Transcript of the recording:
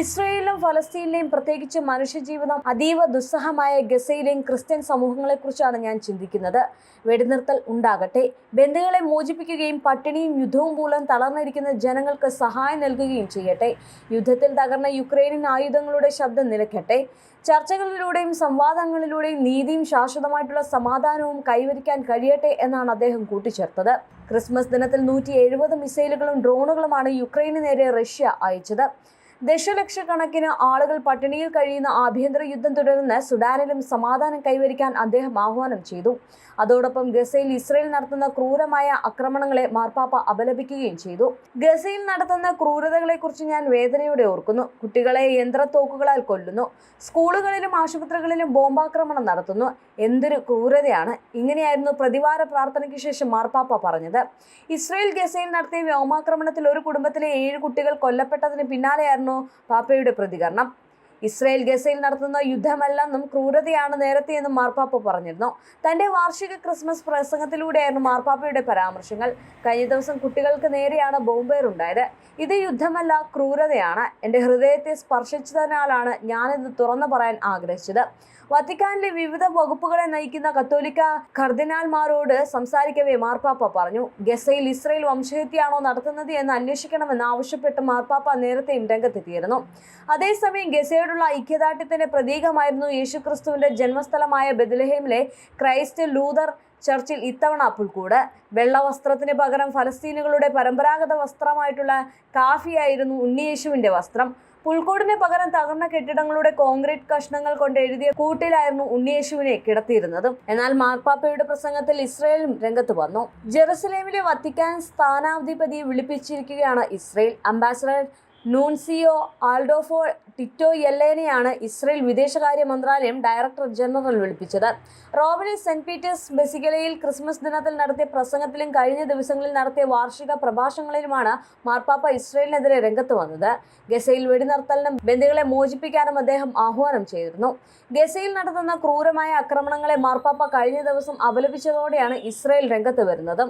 ഇസ്രയേലിലും ഫലസ്തീനിലെയും പ്രത്യേകിച്ച് മനുഷ്യജീവിതം അതീവ ദുസ്സഹമായ ഗസയിലെയും ക്രിസ്ത്യൻ സമൂഹങ്ങളെക്കുറിച്ചാണ് ഞാൻ ചിന്തിക്കുന്നത്. വെടിനിർത്തൽ ഉണ്ടാകട്ടെ. ബന്ധുക്കളെ മോചിപ്പിക്കുകയും പട്ടിണിയും യുദ്ധവും മൂലം തളർന്നിരിക്കുന്ന ജനങ്ങൾക്ക് സഹായം നൽകുകയും ചെയ്യട്ടെ. യുദ്ധത്തിൽ തകർന്ന യുക്രൈനിൻ ആയുധങ്ങളുടെ ശബ്ദം നിലയ്ക്കട്ടെ ചർച്ചകളിലൂടെയും സംവാദങ്ങളിലൂടെയും നീതിയും ശാശ്വതമായിട്ടുള്ള സമാധാനവും കൈവരിക്കാൻ കഴിയട്ടെ എന്നാണ് അദ്ദേഹം കൂട്ടിച്ചേർത്തത്. ക്രിസ്മസ് ദിനത്തിൽ നൂറ്റി എഴുപത് മിസൈലുകളും ഡ്രോണുകളുമാണ് യുക്രൈന് നേരെ റഷ്യ അയച്ചത്. ദശലക്ഷക്കണക്കിന് ആളുകൾ പട്ടിണിയിൽ കഴിയുന്ന ആഭ്യന്തര യുദ്ധം തുടരുന്ന സുഡാനിലും സമാധാനം കൈവരിക്കാൻ അദ്ദേഹം ആഹ്വാനം ചെയ്തു. അതോടൊപ്പം ഗസയിൽ ഇസ്രയേൽ നടത്തുന്ന ക്രൂരമായ ആക്രമണങ്ങളെ മാർപ്പാപ്പ അപലപിക്കുകയും ചെയ്തു. ഗസയിൽ നടത്തുന്ന ക്രൂരതകളെക്കുറിച്ച് ഞാൻ വേദനയോടെ ഓർക്കുന്നു. കുട്ടികളെ യന്ത്രത്തോക്കുകളാൽ കൊല്ലുന്നു. സ്കൂളുകളിലും ആശുപത്രികളിലും ബോംബാക്രമണം നടത്തുന്നു. എന്തൊരു ക്രൂരതയാണ്. ഇങ്ങനെയായിരുന്നു പ്രതിവാര പ്രാർത്ഥനയ്ക്ക് ശേഷം മാർപ്പാപ്പ പറഞ്ഞത്. ഇസ്രയേൽ ഗസയിൽ നടത്തിയ വ്യോമാക്രമണത്തിൽ ഒരു കുടുംബത്തിലെ ഏഴ് കുട്ടികൾ കൊല്ലപ്പെട്ടതിന് പിന്നാലെയായിരുന്നു പാപ്പയുടെ പ്രതികരണം. ഇസ്രയേൽ ഗസയിൽ നടത്തുന്ന യുദ്ധമല്ലെന്നും ക്രൂരതയാണ് നേരത്തെയെന്നും മാർപ്പാപ്പ പറഞ്ഞിരുന്നു. തന്റെ വാർഷിക ക്രിസ്മസ് പ്രസംഗത്തിലൂടെയായിരുന്നു മാർപ്പാപ്പയുടെ പരാമർശങ്ങൾ. കഴിഞ്ഞ ദിവസം കുട്ടികൾക്ക് നേരെയാണ് ബോംബേറുണ്ടായത്. ഇത് യുദ്ധമല്ല ക്രൂരതയാണ്. എന്റെ ഹൃദയത്തെ സ്പർശിച്ചതിനാലാണ് ഞാനിത് തുറന്നു പറയാൻ ആഗ്രഹിച്ചത്. വത്തിക്കാനിലെ വിവിധ വകുപ്പുകളെ നയിക്കുന്ന കത്തോലിക്ക കർദിനാൽമാരോട് സംസാരിക്കവേ മാർപ്പാപ്പ പറഞ്ഞു. ഗസയിൽ ഇസ്രയേൽ വംശഹത്യാണോ നടത്തുന്നത് എന്ന് അന്വേഷിക്കണമെന്ന് ആവശ്യപ്പെട്ട് മാർപ്പാപ്പ നേരത്തെയും രംഗത്തെത്തിയിരുന്നു. അതേസമയം ഗസയോടുള്ള ഐക്യദാർഢ്യത്തിന്റെ പ്രതീകമായിരുന്നു യേശുക്രിസ്തുവിന്റെ ജന്മസ്ഥലമായ ബദലഹേമിലെ ക്രൈസ്റ്റ് ലൂതർ ചർച്ചിൽ ഇത്തവണ പുൽക്കൂട്. വെള്ളവസ്ത്രത്തിന് പകരം ഫലസ്തീനുകളുടെ പരമ്പരാഗത വസ്ത്രമായിട്ടുള്ള കാഫിയായിരുന്നു ഉണ്ണിയേശുവിന്റെ വസ്ത്രം. പുൽക്കൂടിന് പകരം തകർന്ന കെട്ടിടങ്ങളുടെ കോൺക്രീറ്റ് കഷ്ണങ്ങൾ കൊണ്ട് എഴുതിയ കൂട്ടിലായിരുന്നു ഉണ്ണിയേശുവിനെ കിടത്തിയിരുന്നത്. എന്നാൽ മാർപ്പാപ്പയുടെ പ്രസംഗത്തിൽ ഇസ്രയേലും രംഗത്ത് വന്നു. ജെറുസലേമിലെ വത്തിക്കാൻ സ്ഥാനാധിപതിയെ വിളിപ്പിച്ചിരിക്കുകയാണ് ഇസ്രയേൽ. അംബാസഡർ നൂൺസിയോ ആൾഡോഫോ ടിറ്റോ യെല്ലേനെയാണ് ഇസ്രയേൽ വിദേശകാര്യ മന്ത്രാലയം ഡയറക്ടർ ജനറൽ വിളിപ്പിച്ചത്. റോബിനെ സെന്റ് പീറ്റേഴ്സ് ബെസിഗലയിൽ ക്രിസ്മസ് ദിനത്തിൽ നടത്തിയ പ്രസംഗത്തിലും കഴിഞ്ഞ ദിവസങ്ങളിൽ നടത്തിയ വാർഷിക പ്രഭാഷണങ്ങളിലുമാണ് മാർപ്പാപ്പ ഇസ്രയേലിനെതിരെ രംഗത്ത് വന്നത്. ഗസയിൽ വെടിനിർത്തലിനും ബന്ദികളെ മോചിപ്പിക്കാനും അദ്ദേഹം ആഹ്വാനം ചെയ്തിരുന്നു. ഗസയിൽ നടത്തുന്ന ക്രൂരമായ ആക്രമണങ്ങളെ മാർപ്പാപ്പ കഴിഞ്ഞ ദിവസം അപലപിച്ചതോടെയാണ് ഇസ്രയേൽ രംഗത്ത് വരുന്നത്.